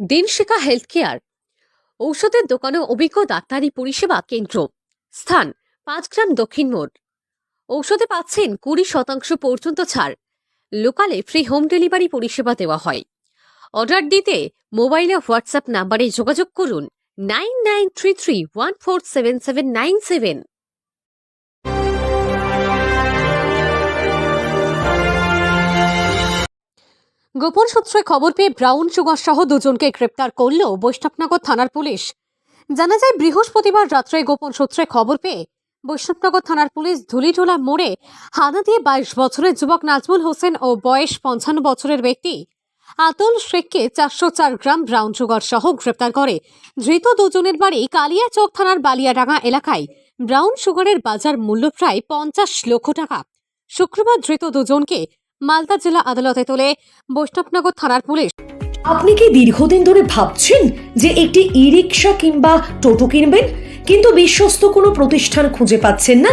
দিনশিকা health care ঔষধের দোকানে অভিজ্ঞ ডাক্তারি পরিষেবা কেন্দ্র। স্থান, পাঁচ গ্রাম দক্ষিণ মোড়। ঔষধে পাচ্ছেন কুড়ি শতাংশ পর্যন্ত ছাড়। লোকালে ফ্রি হোম ডেলিভারি পরিষেবা দেওয়া হয়। অর্ডার দিতে মোবাইলে হোয়াটসঅ্যাপ নাম্বারে যোগাযোগ করুন nine nine three three one four seven seven nine seven. গোপন সূত্রে খবর পেয়ে ব্রাউন সুগার সহ দুজনকে গ্রেপ্তার করল বৈষ্ণবনগর থানার পুলিশ। জানা যায়, বৃহস্পতিবার রাত্রে গোপন সূত্রে খবর পেয়ে বৈষ্ণবনগর থানার পুলিশ ধুলিটোলা মোড়ে হানা দিয়ে বাইশ বছরের যুবক নাজমুল হোসেন ও বয়স পঞ্চান্ন বছরের ব্যক্তি আতুল শেখকে চারশো চার গ্রাম ব্রাউন সুগার সহ গ্রেপ্তার করে। ধৃত দুজনের বাড়ি কালিয়াচক থানার বালিয়াডাঙ্গা এলাকায়। ব্রাউন সুগারের বাজার মূল্য প্রায় পঞ্চাশ লক্ষ টাকা। শুক্রবার ধৃত দুজনকে মালদা জেলা আদালতে তোলে বৈষ্ণবনগর থানার পুলিশ। আপনি কি দীর্ঘদিন ধরে ভাবছেন যে একটি ই রিক্সা কিংবা টোটো কিনবেন? কিন্তু বিশ্বস্ত কোনো প্রতিষ্ঠান খুঁজে পাচ্ছেন না।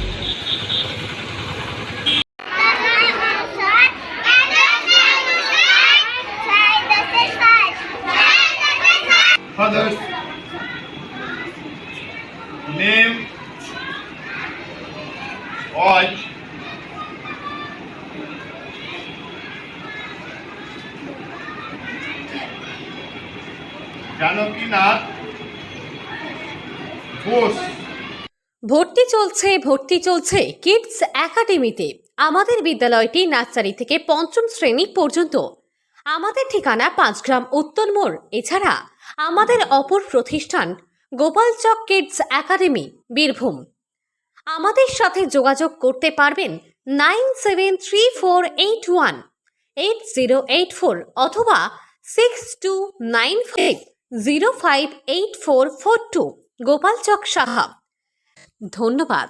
Fathers. Name. Age. Janakinath Ghosh ভর্তি চলছে ভর্তি চলছে কিডস একাডেমিতে আমাদের বিদ্যালয়টি নার্সারি থেকে পঞ্চম শ্রেণি পর্যন্ত আমাদের ঠিকানা পাঁচগ্রাম উত্তর মোড় এছাড়া আমাদের অপর প্রতিষ্ঠান গোপালচক কিডস একাডেমি, বীরভূম। আমাদের সাথে যোগাযোগ করতে পারবেন nine seven three four eight one, eight zero eight four অথবা six two nine five zero five eight four four two Gopalchak Saha. ধন্যবাদ।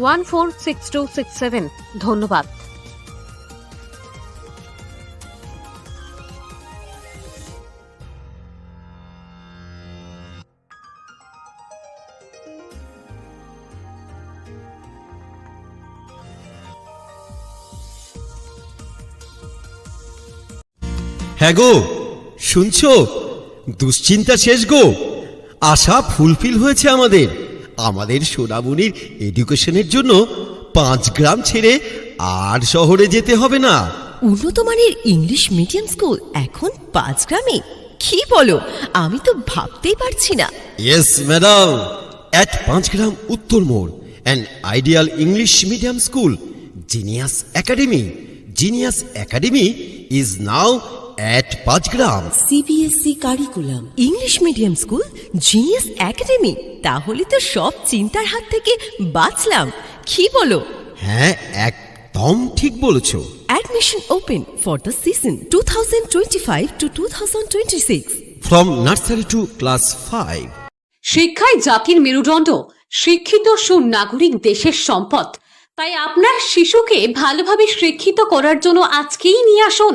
one four six two six seven. ধন্যবাদ। হ্যাঁ গো, শুনছো? দুশ্চিন্তা শেষ গো। আশা ফুলফিল হয়েছে আমাদের। আমাদের সোনামণির এডুকেশনের জন্য পাঁচ গ্রাম ছেড়ে আর শহরে যেতে হবে না। উন্নত মানের ইংলিশ মিডিয়াম স্কুল এখন পাঁচ গ্রামে। কি বলো? আমি তো ভাবতেই পারছি না। ইয়েস ম্যাডাম অ্যাট পাঁচ গ্রাম উত্তর মোড় an ideal English medium school Genius Academy Genius Academy is now at Panchgram. CBSE curriculum English medium school Genius Academy তাহলে তো সব চিন্তার হাত থেকে বাঁচলাম। কি বলো? হ্যাঁ একদম ঠিক বলেছ। Admission open for the season two thousand twenty five to two thousand twenty six from nursery to class five শিক্ষায় জাতির মেরুদণ্ড শিক্ষিত সুনাগরিক দেশের সম্পদ। তাই আপনার শিশুকে ভালোভাবে শিক্ষিত করার জন্য আজকেই নিয়ে আসুন।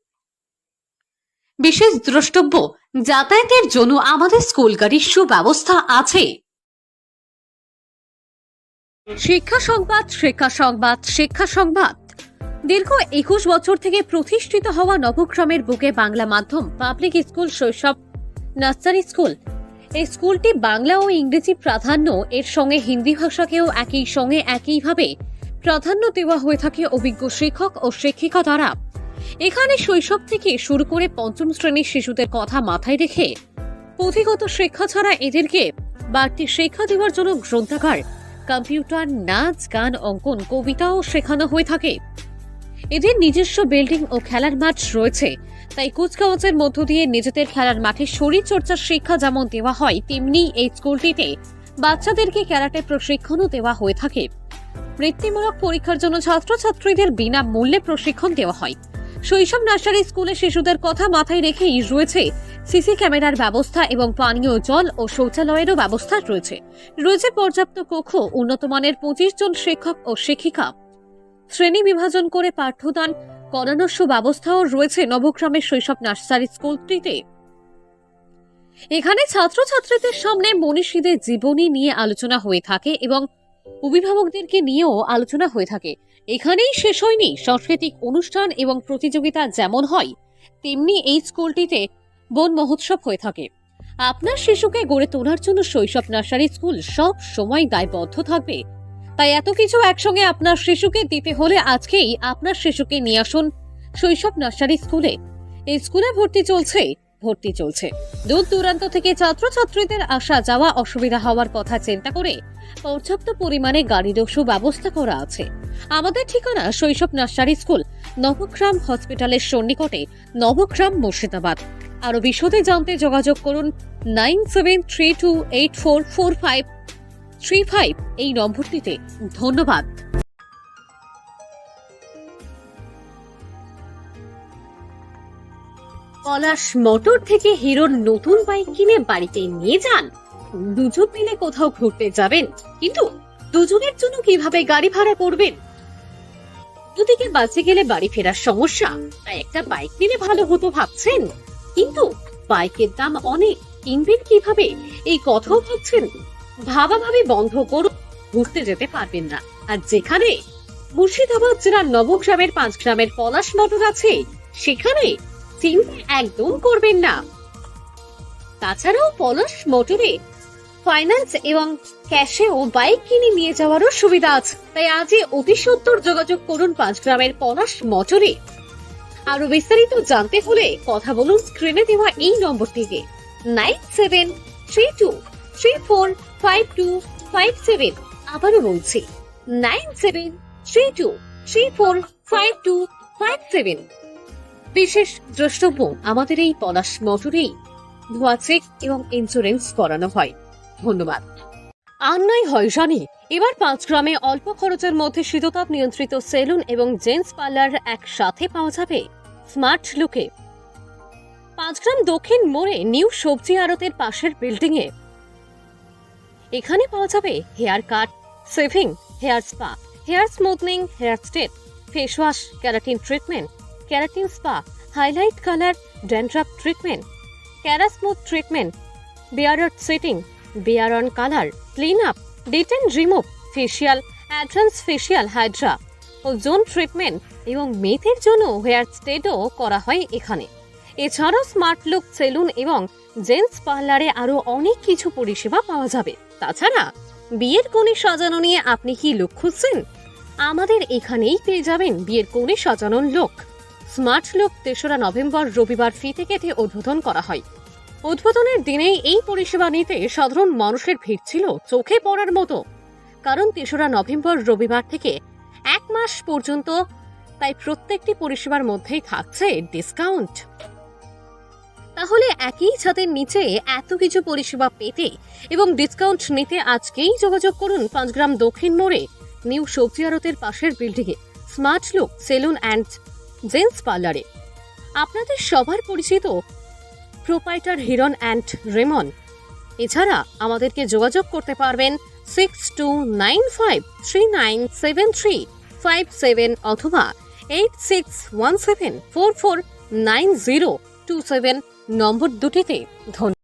বিশেষ দ্রষ্টব্য, যাতায়াতের জন্য আমাদের স্কুল গাড়ির সুব্যবস্থা আছে। শিক্ষা সংবাদ শিক্ষা সংবাদ শিক্ষা সংবাদ। দীর্ঘ একুশ বছর থেকে প্রতিষ্ঠিত হওয়া নবগ্রামের বুকে বাংলা মাধ্যম public school Shaishab nursery school এই স্কুলটি বাংলা ও ইংরেজি প্রাধান্য, এর সঙ্গে হিন্দি ভাষাকেও একই সঙ্গে একইভাবে প্রাধান্য দেওয়া হয়ে থাকে অভিজ্ঞ শিক্ষক ও শিক্ষিকা দ্বারা। এখানে শৈশব থেকে শুরু করে পঞ্চম শ্রেণির শিশুদের কথা মাথায় রেখে পুঁথিগত শিক্ষা ছাড়া এদেরকে বাড়তি শিক্ষা দেওয়ার জন্য গ্রন্থাগার, কম্পিউটার, নাচ, গান, অঙ্কন, কবিতাও শেখানো হয়ে থাকে। এদের নিজস্ব বিল্ডিং ও খেলার মাঠ রয়েছে, তাই কুচকাওয়াজের মধ্য দিয়ে নিজেদের খেলার মাঠে শরীর চর্চার শিক্ষা যেমন দেওয়া হয়, তেমনি এই স্কুলটিতে বাচ্চাদেরকে ক্যারাটে প্রশিক্ষণও দেওয়া হয়ে থাকে। বৃত্তিমূলক পরীক্ষার জন্য ছাত্রছাত্রীদের বিনামূল্যে প্রশিক্ষণ দেওয়া হয়। শৈশব নার্সারি স্কুলে শিশুদের কথা মাথায় রেখেই রয়েছে সিসি ক্যামেরার ব্যবস্থা এবং পানীয় জল ও শৌচালয়েরও ব্যবস্থা রয়েছে। রয়েছে পর্যাপ্ত কক্ষ, উন্নত মানের পঁচিশ জন শিক্ষক ও শিক্ষিকা। শ্রেণি বিভাজন করে পাঠ্যদান করানোর সুব্যবস্থাও রয়েছে নবগ্রামের শৈশব নার্সারি স্কুলটিতে। এখানে ছাত্রছাত্রীদের সামনে মনীষীদের জীবনী নিয়ে আলোচনা হয়ে থাকে এবং অভিভাবকদেরকে নিয়েও আলোচনা হয়ে থাকে। এখানেই শেষ হয়নি। সাংস্কৃতিক অনুষ্ঠান এবং প্রতিযোগিতা যেমন হয়, তেমনি এই স্কুলটিতে বন মহোৎসব হয়ে থাকে। আপনার শিশুকে গড়ে তোলার জন্য শৈশব নার্সারি স্কুল সব সময় দায়বদ্ধ থাকবে। তাই এত কিছু একসঙ্গে আপনার শিশুকে দিতে হলে আজকেই আপনার শিশুকে নিয়ে আসুন শৈশব নার্সারি স্কুলে। এই স্কুলে ভর্তি চলছে ভর্তি চলছে। দূর দূরান্ত থেকে ছাত্রছাত্রীদের আসা যাওয়া অসুবিধা হওয়ার কথা চিন্তা করে পর্যাপ্ত পরিমাণে গাড়ি গাড়িরও সুব্যবস্থা করা আছে। আমাদের ঠিকানা শৈশব নার্সারি স্কুল, নবগ্রাম হসপিটালের সন্নিকটে, নবগ্রাম মুর্শিদাবাদ। আরও বিশদে জানতে যোগাযোগ করুন nine seven three two eight four four five three five এই নম্বরটিতে। ধন্যবাদ। পলাশ মোটর থেকে হিরোর নতুন বাইক কিনে বাড়িতে নিয়ে যান? দুজন মিলে কোথাও ঘুরতে যাবেন। কিন্তু দুজনের জন্য কীভাবে গাড়ি ভাড়া করবেন? দুদিকে বাঁচে গেলে বাড়ি ফেরার সমস্যা, তাই একটা বাইক নিলে ভালো হতো ভাবছেন। কিন্তু বাইকের দাম অনেক, কিনবেন কীভাবে? এই কথাও ভাবছেন। ভাবাভাবি বন্ধ করুন, ঘুরতে যেতে পারবেন না। আর যেখানে মুর্শিদাবাদ জেলার নবগ্রামের পাঁচ গ্রামের পলাশ মটর আছে, সেখানে চিন্তা একদম করবেন না। তাছাড়াও পলাশ মোটরে ফাইন্যান্স এবং ক্যাশেও বাইক কিনে নিয়ে যাওয়ারও সুবিধা আছে। তাই আজই অতি সত্তর যোগাযোগ করুন পাঁচ গ্রামের পলাশ মটরে আরও বিস্তারিত জানতে হলে কথা বলুন স্ক্রিনে দেওয়া এই নম্বরটিকে। Nine seven three two three four five two five seven আবারও বলছি nine seven three two three four five two five seven বিশেষ দ্রষ্টব্য, আমাদের এই পলাশ মটরেই ধোয়া চেক এবং ইন্স্যুরেন্স করানো হয়। ধন্যবাদ। আর নয় হয় জানি এবার পাঁচ গ্রামে অল্প খরচের মধ্যে শীততাপ নিয়ন্ত্রিত সেলুন এবং জেন্টস পার্লার একসাথে পাওয়া যাবে স্মার্ট লুকে। পাঁচগ্রাম দক্ষিণ মোড়ে নিউ সবজি আড়তের পাশের বিল্ডিং এ এখানে পাওয়া যাবে hair cut, shaving, hair spa, hair smoothening, hair straight face wash, keratin treatment, keratin spa, highlight colour, dandruff treatment, kerasmooth treatment, beard setting beard on colour, clean up, detan remove, facial, advance facial hydra ozone treatment এবং মেয়েদের জন্য hair স্টেটও করা হয় এখানে। এছাড়াও smart look salon এবং gents পার্লারে আরও অনেক কিছু পরিষেবা পাওয়া যাবে। তাছাড়া, বিয়ের কোণে সাজানো নিয়ে আপনি কি লুক খুঁজছেন? আমাদের এখানেই পেয়ে যাবেন বিয়ের কোণে সাজানোর লোক। স্মার্ট লুক তেসরা নভেম্বর রবিবার ফিতে কেটে উদ্বোধন করা হয়। উদ্বোধনের দিনেই এই পরিষেবা নিতে সাধারণ মানুষের ভিড় ছিল চোখে পড়ার মতো। কারণ তেসরা নভেম্বর রবিবার থেকে এক মাস পর্যন্ত তাই প্রত্যেকটি পরিষেবার মধ্যেই থাকছে ডিসকাউন্ট। তাহলে একই ছাদের নিচে এত কিছু পরিষেবা পেতে এবং ডিসকাউন্ট নিতে আজকেই যোগাযোগ করুন পাঁচগ্রাম দক্ষিণ মোড়ে নিউ সবজি আড়তের পাশের বিল্ডিংয়ে smart look, salon and gents পার্লারে। আপনাদের সবার পরিচিত প্রোপাইটার হিরন অ্যান্ড রেমন। এছাড়া আমাদেরকে যোগাযোগ করতে পারবেন six two nine five three nine seven three five seven অথবা eight six one seven four four nine zero two seven নম্বর দুটিতে। ধন্যবাদ।